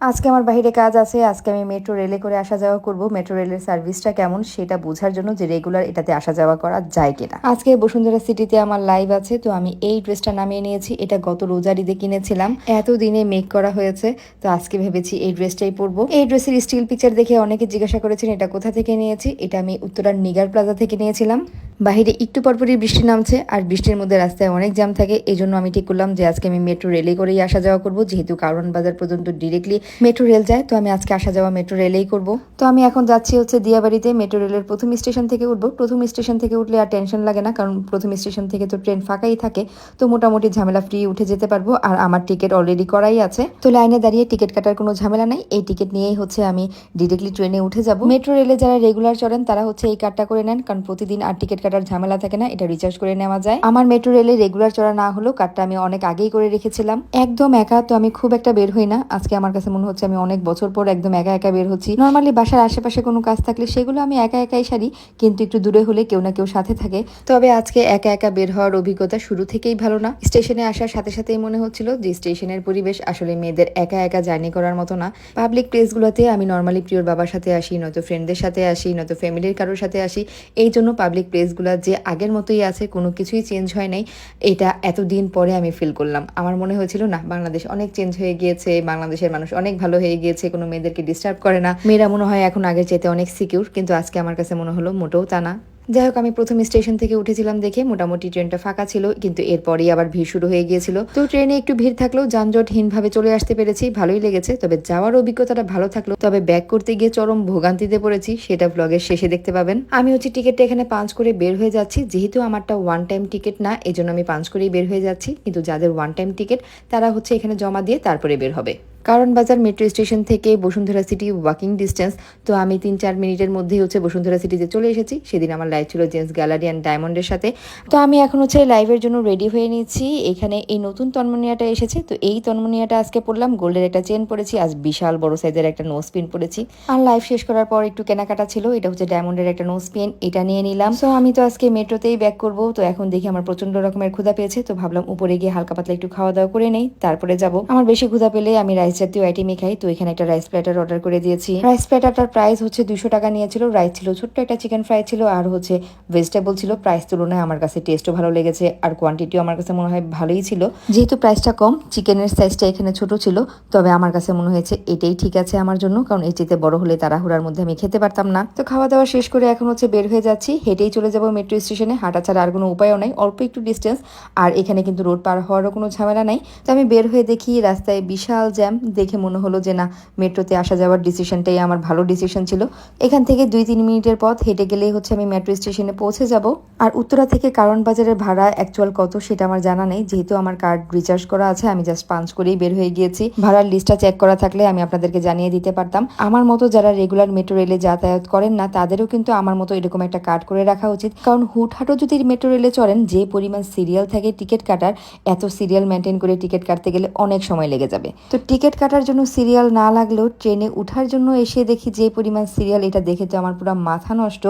আজকে আমার বাইরে কাজ আছে, আজকে আমি মেট্রো রেলে করে আসা যাওয়া করব। মেট্রো রেলের সার্ভিসটা কেমন সেটা বোঝার জন্য যে রেগুলার এটাতে আসা যাওয়া করা যায় কিনা। আজকে বসুন্ধরা সিটিতে আমার লাইভ আছে, তো আমি এই ড্রেসটা নামিয়ে নিয়েছি। এটা গত রোজারিতে কিনেছিলাম। এতদিনে মেক করা হয়েছে, তো আজকে ভেবেছি এই ড্রেসটাই পরবো। এই ড্রেসের স্টিল পিকচার দেখে অনেকে জিজ্ঞাসা করেছেন, এটা কোথা থেকে নিয়েছি? এটা আমি উত্তরার নিগার প্লাজা থেকে নিয়েছিলাম। বাহিরে একটু পরপরই বৃষ্টি নামছে, আর বৃষ্টির মধ্যে রাস্তায় অনেক জ্যাম থাকে। এই জন্য আমি ঠিক করলাম যে আজকে আমি মেট্রো রেলে করেই আসা যাওয়া করব। যেহেতু কারণ বাজার পর্যন্ত ডিরেক্টলি মেট্রো রেল যায়, তো আমি আজকে আসা যাওয়া মেট্রো রেলেই করব। তো আমি এখন যাচ্ছি হচ্ছে দিয়াবাড়িতে, মেট্রো রেলের প্রথম স্টেশন থেকে উঠবো। প্রথম স্টেশন থেকে উঠলে আর টেনশন লাগে না, কারণ প্রথম স্টেশন থেকে তো ট্রেন ফাঁকাই থাকে, তো মোটামুটি ঝামেলা ফ্রি উঠে যেতে পারব। আর আমার টিকিট অলরেডি করাই আছে। তো লাইনে দাঁড়িয়ে টিকিট কাটার কোনো ঝামেলা নাই, এই টিকিট নিয়েই হচ্ছে আমি ডিরেক্টলি ট্রেনে উঠে যাব। মেট্রো রেলে যারা রেগুলার চড়েন, তারা হচ্ছে এই কার্ডটা করে নেন, কারণ প্রতিদিন আর টিকিট কাটার ঝামেলা থাকে না, এটা রিচার্জ করে নেওয়া যায়। আমার মেট্রো রেলে রেগুলার চড়া না হলেও কার্ডটা আমি অনেক আগেই করে রেখেছিলাম। একদম একা, তো আমি খুব একটা বের হই না, আজকে আমার কাছে মনে হচ্ছে আমি অনেক বছর পর একদম একা একা বের হচ্ছি। নর্মালি বাসার আশেপাশে কোনো কাজ থাকলে সেগুলো আমি একা একাই সারি, কিন্তু একটু দূরে হলে কেউ না কেউ সাথে থাকে। তবে আজকে একা একা বের হওয়ার অভিজ্ঞতা শুরু থেকেই ভালো না। স্টেশনে আসার সাথে সাথেই মনে হচ্ছিল যে স্টেশনের পরিবেশ আসলে মেয়েদের একা একা জার্নি করার মতো না। পাবলিক প্লেসগুলোতে আমি নর্মালি প্রিয়র বাবার সাথে আসি, নয়তো ফ্রেন্ডদের সাথে আসি, নয়তো ফ্যামিলির কারোর সাথে আসি। এই জন্য পাবলিক প্লেসগুলো যে আগের মতোই আছে, কোনো কিছুই চেঞ্জ হয় নাই। এটা এতদিন পরে আমি ফিল করলাম। আমার মনে হয়েছিল, না, বাংলাদেশ অনেক চেঞ্জ হয়ে গিয়েছে, বাংলাদেশের মানুষ অনেক ভালো হয়ে গিয়েছে, কোনো মেয়েদেরকে ডিস্টার্ব করে না। মেয়েরা মনে হয় এখন আগে চেতে অনেক সিকিউর কিন্তু আজকে আমার কাছে মনে হলো মোটেও তা না। যাই হোক, আমি প্রথম স্টেশন থেকে উঠেছিলাম দেখে মোটামুটি ট্রেনটা ফাঁকা ছিল, কিন্তু এরপরেই আবার ভিড় শুরু হয়ে গিয়েছিল। তো ট্রেনে একটু ভিড় থাকলেও যানজটহীনভাবে চলে আসতে পেরেছি, ভালোই লেগেছে। তবে যাওয়ার অভিজ্ঞতাটা ভালো থাকল। তবে ব্যাক করতে গিয়ে চরম ভোগান্তিতে পড়েছি, সেটা ব্লগের শেষে দেখতে পাবেন। আমি হচ্ছে টিকিটটা এখানে পাঞ্চ করে বের হয়ে যাচ্ছি, যেহেতু আমারটা ওয়ান টাইম টিকিট না এই জন্য আমি পাঞ্চ করেই বের হয়ে যাচ্ছি। কিন্তু যাদের ওয়ান টাইম টিকিট তারা হচ্ছে এখানে জমা দিয়ে তারপরে বের হবে। কারণ বাজার মেট্রো স্টেশন থেকে বসুন্ধরা সিটি ওয়াকিং ডিস্টেন্স তো আমি তিন চার মিনিটের মধ্যেই হচ্ছে বসুন্ধরা সিটিতে চলে এসেছি। সেদিন আমার লাইভ ছিল জেন্টস গ্যালারি অ্যান্ড ডায়মন্ডের সাথে। তো আমি এখন হচ্ছে লাইভের জন্য রেডি হয়ে নিচ্ছি এখানে এই নতুন তন্মনিয়াটা এসেছে। তো এই তন্মনিয়াটা আজকে পড়লাম। গোল্ডের একটা চেন পরেছি আজ বিশাল বড় সাইজের একটা নোজ পিন পরেছি আর লাইভ শেষ করার পর একটু কেনাকাটা ছিল। এটা হচ্ছে ডায়মন্ডের একটা নোজ পিন এটা নিয়ে নিলাম। তো আমি তো আজকে মেট্রোতেই ব্যাক করব। তো এখন দেখি আমার প্রচণ্ড রকমের ক্ষুধা পেয়েছে। তো ভাবলাম উপরে গিয়ে হালকা পাতলা একটু খাওয়া দাওয়া করে নেই। তারপরে যাব। আমার বেশি ক্ষুধা পেলে আমি রাইস জাতীয় আইটেমই খাই তো এখানে একটা রাইস প্লেটার অর্ডার করে দিয়েছি। রাইস প্লেটারটার প্রাইস হচ্ছে দুশো টাকা নিয়েছিল রাইস ছিল ছোট্ট একটা চিকেন ফ্রাই ছিল আর হচ্ছে ভেজিটেবল ছিল। প্রাইস তুলনায় আমার কাছে টেস্টও ভালো লেগেছে আর কোয়ান্টিটিও আমার কাছে মনে হয় ভালোই ছিল। যেহেতু প্রাইসটা কম চিকেনের সাইজটা এখানে ছোট ছিল তবে আমার কাছে মনে হয়েছে এটাই ঠিক আছে আমার জন্য কারণ চেয়ে বড় হলে তাড়াহুড়ার মধ্যে আমি খেতে পারতাম না। তো খাওয়া দাওয়া শেষ করে এখন হচ্ছে বের হয়ে যাচ্ছি হেঁটেই চলে যাব মেট্রো স্টেশনে হাঁটা ছাড়া আর কোনো উপায়ও নাই অল্প একটু ডিস্টেন্স আর এখানে কিন্তু রোড পার হওয়ারও কোনো ঝামেলা নাই। তো আমি বের হয়ে দেখি রাস্তায় বিশাল জ্যাম দেখে মনে হলো যে না, মেট্রোতে আসা যাওয়ার ডিসিশনটাই আমার ভালো ডিসিশন ছিল। এখান থেকে দুই তিন মিনিটের পথ, হেঁটে গেলেই হচ্ছে আমি মেট্রো স্টেশনে পৌঁছে যাব। আর উত্তরা থেকে কারণ বাজারের ভাড়া অ্যাকচুয়াল কত সেটা আমার জানা নেই। যেহেতু আমার কার্ড রিচার্জ করা আছে, আমি জাস্ট পাঞ্চ করেই বের হয়ে গিয়েছি। ভাড়ার লিস্টটা চেক করা থাকলে আমি আপনাদেরকে জানিয়ে দিতে পারতাম। আমার মতো যারা রেগুলার মেট্রো রেলে যাতায়াত করেন না, তাদেরও কিন্তু আমার মতো এরকম একটা কার্ড করে রাখা উচিত। কারণ হুটহাটও যদি মেট্রো রেলে চড়েন, যে পরিমাণ সিরিয়াল থাকে টিকিট কাটার, এত সিরিয়াল মেনটেন করে টিকিট কাটতে গেলে অনেক সময় লেগে যাবে। তো টিকিট কাটার জন্য সিরিয়াল না লাগলেও ট্রেনে উঠার জন্য এসে দেখি যে পরিমাণ সিরিয়াল এটা দেখে তো আমার পুরো মাথা নষ্ট।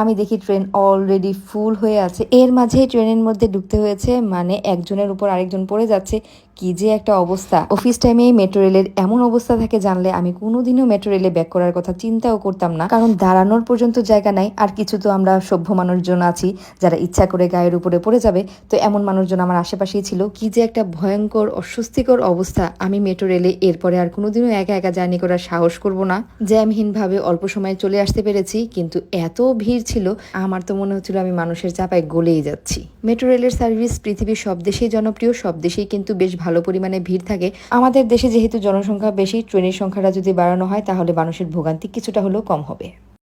আমি দেখি ট্রেন অলরেডি ফুল হয়ে আছে। এর মাঝে ট্রেনের মধ্যে ঢুকতে হয়েছে মানে একজনের উপর আরেকজন পড়ে যাচ্ছে। কি যে একটা অবস্থা। অফিস টাইমে মেট্রো রেলের এমন অবস্থা থাকে জানলে আমি কোনোদিনও মেট্রো রেলে ব্যাক করার কথা চিন্তাও করতাম না। কারণ দাঁড়ানোর পর্যন্ত জায়গা নাই, আর কিছু তো আমরা সভ্য মানুষজন আছি, যারা ইচ্ছা করে গায়ের উপরে পড়ে যাবে। তো এমন মানুষজন আমার আশেপাশেই ছিল। কি যে একটা ভয়ঙ্কর, অস্বস্তিকর অবস্থা। আমি মেট্রো রেলে এরপরে আর কোনোদিনও একা একা জার্নি করার সাহস করব না। জ্যামহীনভাবে অল্প সময়ে চলে আসতে পেরেছি, কিন্তু এত ভিড় ছিল, আমার তো মনে হচ্ছিল আমি মানুষের চাপায় গলেই যাচ্ছি। মেট্রো রেলের সার্ভিস পৃথিবীর সব দেশেই জনপ্রিয়, সব দেশেই কিন্তু বেশ ভালো পরিমাণে ভিড় থাকে। আমাদের দেশে যেহেতু জনসংখ্যা বেশি, ট্রেনের সংখ্যাটা যদি বাড়ানো হয়, তাহলে মানুষের ভোগান্তি কিছুটা হলেও কম হবে।